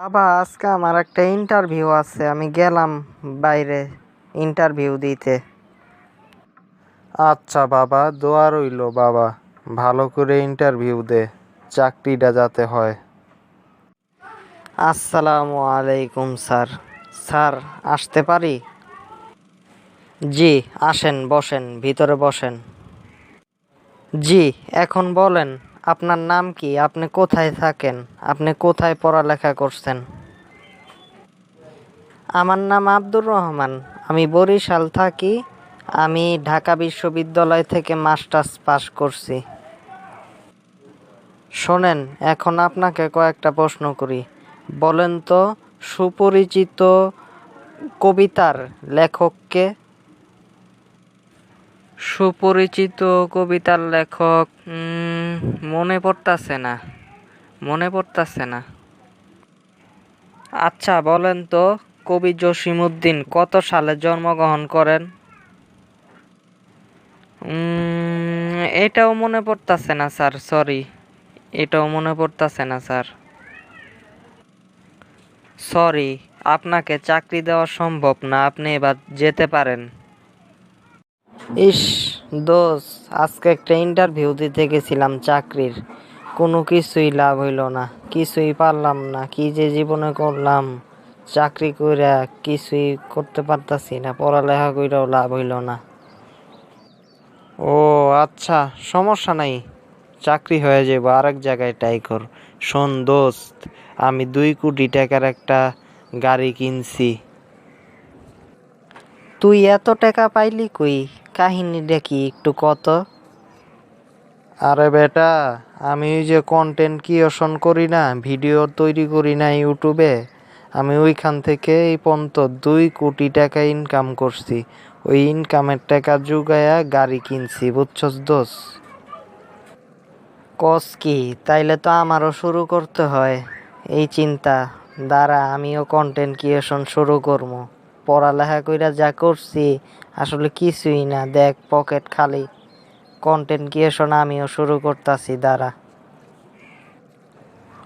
বাবা আজকে আমার একটা ইন্টারভিউ আছে। আমি গেলাম বাইরে ইন্টারভিউ দিতে। আচ্ছা বাবা দোয়া রইল বাবা। ভালো করে ইন্টারভিউ দে চাকরিটা যাতে হয়। আসসালামু আলাইকুম স্যার। স্যার আসতে পারি? জি আসেন বসেন ভিতরে বসেন। জি এখন বলেন। আপনার নাম কি? আপনি কোথায় থাকেন? আপনি কোথায় পড়ালেখা করছেন? আমার নাম আব্দুর রহমান। আমি বরিশাল থাকি। আমি ঢাকা বিশ্ববিদ্যালয় থেকে মাস্টার্স পাস করছি। শোনেন, এখন আপনাকে কয়েকটা প্রশ্ন করি। বলেন তো, সুপরিচিত কবিতার লেখককে সুপরিচিত কবিতার লেখক মনে পড়তাছে না। মনে পড়তাছে না। আচ্ছা বলেন তো, কবি জসিমউদ্দিন কত সালে জন্মগ্রহণ করেন? এটাও মনে পড়তাছে না, স্যার, সরি। এটাও মনে পড়তাছে না, স্যার। সরি, আপনাকে চাকরি দেওয়া সম্ভব না, আপনি এবার যেতে পারেন। ইস দোষ আজকে একটা ইন্টারভিউ দিতে গেছিলাম চাকরির। কোনো কিছুই লাভ হইল না, কিছুই পারলাম না, কি যে জীবনে করলাম। চাকরি কইরা কিছুই করতে পারতাছি না, পড়ালেখা কইরাও লাভ হইল না। ও আচ্ছা সমস্যা নাই। চাকরি হয়ে যাব আরেক জায়গায় ট্রাই কর। শোন দোস্ত, আমি দুই কোটি টাকার একটা গাড়ি কিনছি। তুই এত টাকা পাইলি কই? কাহিনীটা কি একটু কত? আরে বেটা আমি ওই যে কন্টেন্ট ক্রিয়েশন করি না ভিডিও তৈরি করি না ইউটিউবে আমি ওইখান থেকে এই পর্যন্ত দুই কোটি টাকা ইনকাম করছি। ওই ইনকামের টাকা জুগায়া গাড়ি কিনছি বুঝছস দোষ কস কি তাইলে তো আমারও শুরু করতে হয়। এই চিন্তা দ্বারা আমিও কন্টেন্ট ক্রিয়েশন শুরু করব। পড়ালেখা কইরা যা করছি, আসলে কিছুই না। দেখ, পকেট খালি। কন্টেন্ট ক্রিয়েশন আমিও শুরু করতাছি দ্বারা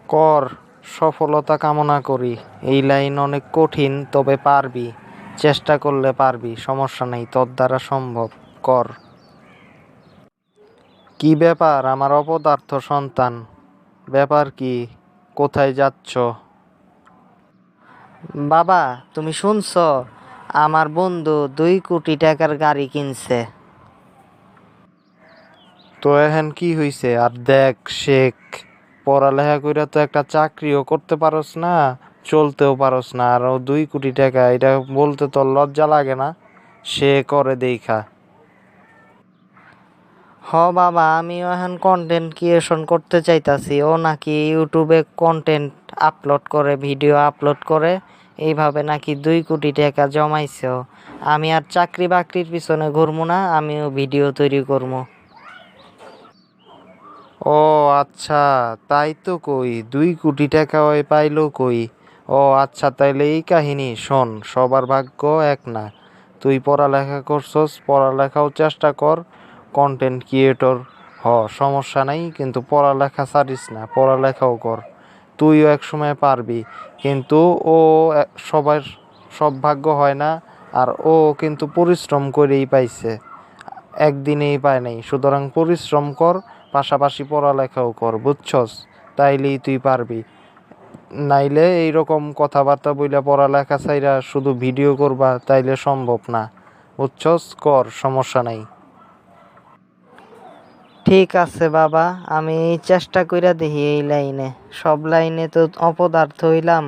কর, সফলতা কামনা করি। এই লাইন অনেক কঠিন, তবে পারবি। চেষ্টা করলে পারবি, সমস্যা নেই, তোর দ্বারা সম্ভব। কর। কি ব্যাপার? আমার অপদার্থ সন্তান। ব্যাপার কি? কোথায় যাচ্ছ? বাবা তুমি শুনছো? আমার বন্ধু দুই কোটি টাকার গাড়ি কিনছে। তো এখন কি হইছে? আর দেখ শেখ পড়ালেখা কইরা তো একটা চাকরিও করতে পারস না চলতেও পারস না। আর ও দুই কোটি টাকা এটা বলতে তো লজ্জা লাগে না? সে করে দেখা। হ বাবা আমিও এখন কন্টেন্ট ক্রিয়েশন করতে চাইতাছি। ও নাকি ইউটিউবে কন্টেন্ট আপলোড করে ভিডিও আপলোড করে, এইভাবে নাকি দুই কোটি টাকা জমাইছে। আমি আর চাকরি বাকরির পিছনে ঘুরবো না, আমিও ভিডিও তৈরি করব ও আচ্ছা তাই তো কই, দুই কোটি টাকা ওই পাইলো কই? ও আচ্ছা তাইলে এই কাহিনী শোন, সবার ভাগ্য এক না। তুই পড়ালেখা করছস, পড়ালেখাও চেষ্টা কর কন্টেন্ট ক্রিয়েটর হ, সমস্যা নাই, কিন্তু পড়ালেখা ছাড়িস না, পড়ালেখাও কর। তুইও এক সময় পারবি। কিন্তু ও সবার সব ভাগ্য হয় না, আর ও কিন্তু পরিশ্রম করেই পাইছে। একদিনেই পায় নাই। সুতরাং পরিশ্রম কর, পাশাপাশি পড়ালেখাও কর, বুঝছস? তাইলেই তুই পারবি। নাইলে এইরকম কথাবার্তা বইলা পড়ালেখা চাইরা শুধু ভিডিও করবা, তাইলে সম্ভব না। বুঝছস? কর, সমস্যা নাই। ঠিক আছে, বাবা। আমি চেষ্টা কইরা দেখি এই লাইনে। সব লাইনে তো অপদার্থ হইলাম।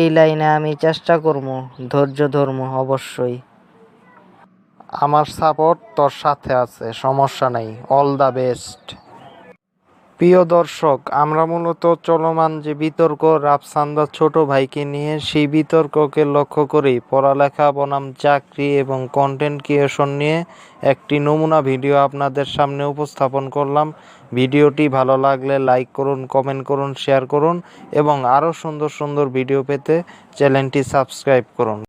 এই লাইনে আমি চেষ্টা করব ধৈর্য ধর্ম, অবশ্যই। আমার সাপোর্ট তোর সাথে আছে, সমস্যা নাই। অল দ্য বেস্ট প্রিয় দর্শক, আমরা মূলত চলমান যে বিতর্ক, রাফসান্দা ছোট ভাইকে নিয়ে সেই বিতর্ককে লক্ষ্য করেই পড়ালেখা, বনাম, চাকরি এবং কন্টেন্ট ক্রিয়েশন নিয়ে একটি নমুনা ভিডিও আপনাদের সামনে উপস্থাপন করলাম। ভিডিওটি ভালো লাগলে লাইক করুন কমেন্ট করুন শেয়ার করুন এবং আরও সুন্দর সুন্দর ভিডিও পেতে চ্যানেলটি সাবস্ক্রাইব করুন।